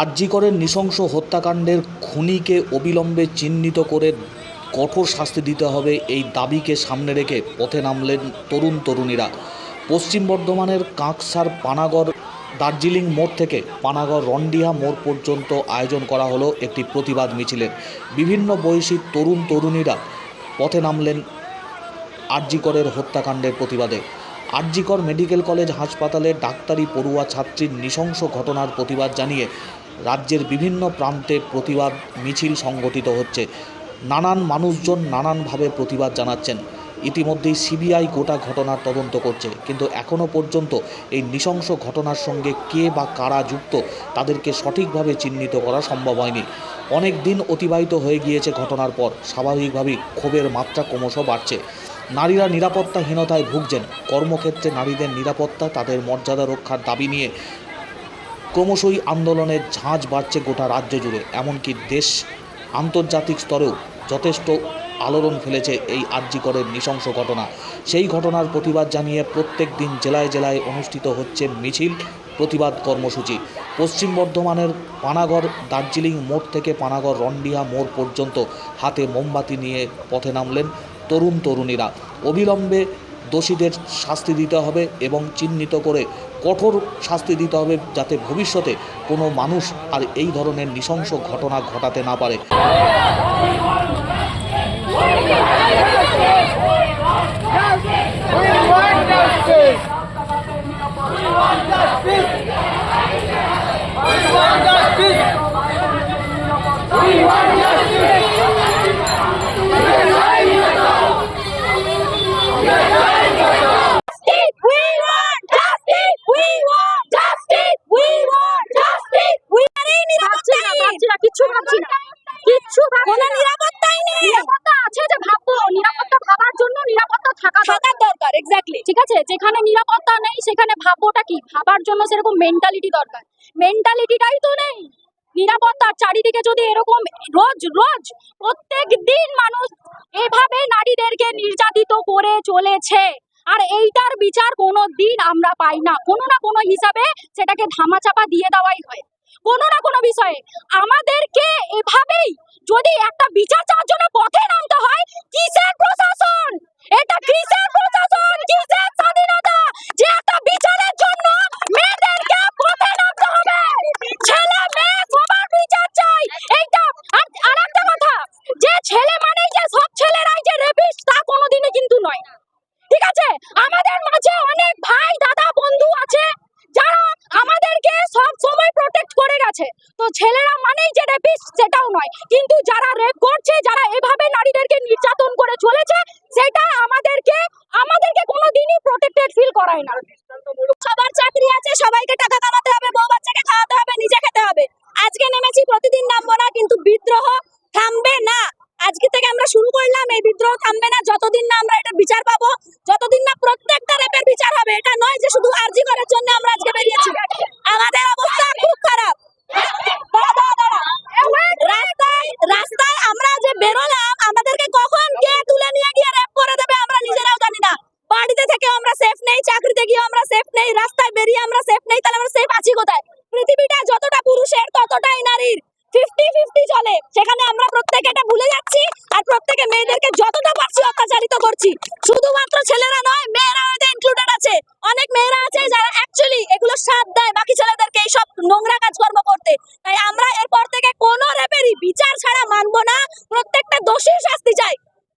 আরজিকরের নৃশংস হত্যাকাণ্ডের খুনিকে অবিলম্বে চিহ্নিত করে কঠোর শাস্তি দিতে হবে এই দাবিকে সামনে রেখে পথে নামলেন তরুণ তরুণীরা। পশ্চিম বর্ধমানের কাঁকসার পানাগড় দার্জিলিং মোড় থেকে পানাগড় রন্ডিহা মোড় পর্যন্ত আয়োজন করা হলো একটি প্রতিবাদ মিছিলের বিভিন্ন বয়সী তরুণ তরুণীরা পথে নামলেন আরজিকরের হত্যাকাণ্ডের প্রতিবাদে। আরজিকর মেডিকেল কলেজ হাসপাতালে ডাক্তারি পড়ুয়া ছাত্রীর নৃশংস ঘটনার প্রতিবাদ জানিয়ে রাজ্যের বিভিন্ন প্রান্তে প্রতিবাদ মিছিল সংগঠিত হচ্ছে। নানান মানুষজন নানানভাবে প্রতিবাদ জানাচ্ছেন। ইতিমধ্যেই সিবিআই গোটা ঘটনার তদন্ত করছে। কিন্তু এখনও পর্যন্ত এই নৃশংস ঘটনার সঙ্গে কে বা কারা যুক্ত, তাদেরকে সঠিকভাবে চিহ্নিত করা সম্ভব হয়নি। অনেক দিন অতিবাহিত হয়ে গিয়েছে ঘটনার পর। স্বাভাবিকভাবেই ক্ষোভের মাত্রা ক্রমশ বাড়ছে। নারীরা নিরাপত্তাহীনতায় ভুগছেন। কর্মক্ষেত্রে নারীদের নিরাপত্তা, তাদের মর্যাদা রক্ষার দাবি নিয়ে ক্রমশই আন্দোলনের ঝাঁঝ বাড়ছে গোটা রাজ্য জুড়ে, এমনকি দেশ আন্তর্জাতিক স্তরেও যথেষ্ট আলোড়ন ফেলেছে এই আর্যিকরের নৃশংস ঘটনা। সেই ঘটনার প্রতিবাদ জানিয়ে প্রত্যেক দিন জেলায় জেলায় অনুষ্ঠিত হচ্ছে মিছিল, প্রতিবাদ কর্মসূচি। পশ্চিম বর্ধমানের পানাগড়, দার্জিলিং মোড় থেকে পানাগড় রন্ডিহা মোড় পর্যন্ত হাতে মোমবাতি নিয়ে পথে নামলেন তরুণ তরুণীরা। অবিলম্বে দোষীদের শাস্তি দিতে হবে এবং চিহ্নিত করে কঠোর শাস্তি দিতে হবে যাতে ভবিষ্যতে কোনো মানুষ আর এই ধরনের নৃশংস ঘটনা ঘটাতে না পারে! কোনো নিরাপত্তাই নেই। নিরাপত্তা আছে যে ভাববো নিরাপত্তা ভাবার জন্য নিরাপত্তা থাকা থাকার দরকার। এক্স্যাক্টলি ঠিক আছে? যেখানে নিরাপত্তা নেই সেখানে ভাববোটা কি? ভাবার জন্য সেরকম মেন্টালিটি দরকার। মেন্টালিটিটাই তো নেই। নিরাপত্তার চারিদিকে যদি এরকম রোজ রোজ প্রত্যেক দিন মানুষ এভাবে নারীদেরকে নির্যাতিত করে চলেছে আর এইটার বিচার কোনো দিন আমরা পাই না। কোনো না কোনো হিসাবে সেটাকে ধামাচাপা দিয়ে দেওয়াই হয়। কোনো না কোনো বিষয়ে। আমাদেরকে এভাবেই যদি একটা বিচার চাওয়ার জন্য পথে নামতে হয়, কিসের প্রশাসন? এটা কিসের প্রশাসন? কিসের স্বাধীনতা? যে একটা বিচারের জন্য মেয়েদেরকে পথে নামতে হবে। ছেলে মেয়ে সবার বিচার চাই। এইটা আর আরেকটা কথা, যে ছেলে মানেই যে সব ছেলেরাই যে রেপিস্ট তা কোনোদিনই কিন্তু নয় ঠিক আছে আমাদের মাঝে অনেক ভাই দাদা বন্ধু আছে যারা আমাদেরকে সব সময় প্রোটেক্ট করে গেছে তো ছেলেরা মানেই যে রেপিস্ট সেটাও নয়। কিন্তু যারা রেপ করছে, যারা এভাবে নারীদেরকে নির্যাতন করে চলেছে, সেটা আমাদেরকে আমাদেরকে কোনোদিনই প্রোটেক্টেড ফিল করায় না। সবার চাকরি আছে, সবাইকে টাকা কামাতে হবে, বউ বাচ্চাকে খাওয়াতে হবে, নিজে খেতে হবে। আজকে নেমেছি, প্রতিদিন নামবো না, কিন্তু বিদ্রোহ থামবে না। আজকে থেকে আমরা শুরু করলাম, এই বিদ্রোহ থামবে না। যতদিন না আমরা এটা বিচার পাবো, যতদিন না প্রত্যেকটা রেপের বিচার হবে, এটা নয় যে শুধু আরজি করার জন্য আমরা আজকে বেরিয়েছি আমাদের অবস্থা খুব খারাপ দাঁড়া, দাঁড়া, দাঁড়া। রাস্তায় রাস্তায় আমরা যে বেরোলাম আমাদেরকে কখন কে তুলে নিয়ে গিয়ে রেপ করে দেবে আমরা নিজেরাও জানি না বাড়িতে থেকে আমরা সেফ নেই চাকরিতে গিয়ে আমরা সেফ নেই রাস্তায় বেরিয়ে আমরা সেফ নেই তাহলে আমরা সেফ আছি কোথায় পৃথিবীটা যতটা পুরুষের ততটাই নারীর ফিফটি ফিফটি চলে সেখানে আমরা প্রত্যেকে এটা ভুলে যাচ্ছি আর প্রত্যেকে মেয়েদেরকে যতটা পারছি অত্যাচারিত করছি। শুধুমাত্র ছেলেরা নয় মেয়েরা এতে ইনক্লুডেড আছে। অনেক মেয়েরা আছে যারা অ্যাকচুয়ালি এগুলো সাথ দেয়, বাকি ছেলেদেরকে এইসব নোংরা কাজকর্ম করতে। তাই আমরা এরপর থেকে কোনো রেপেরই বিচার ছাড়া মানবো না। প্রত্যেকটা দোষীর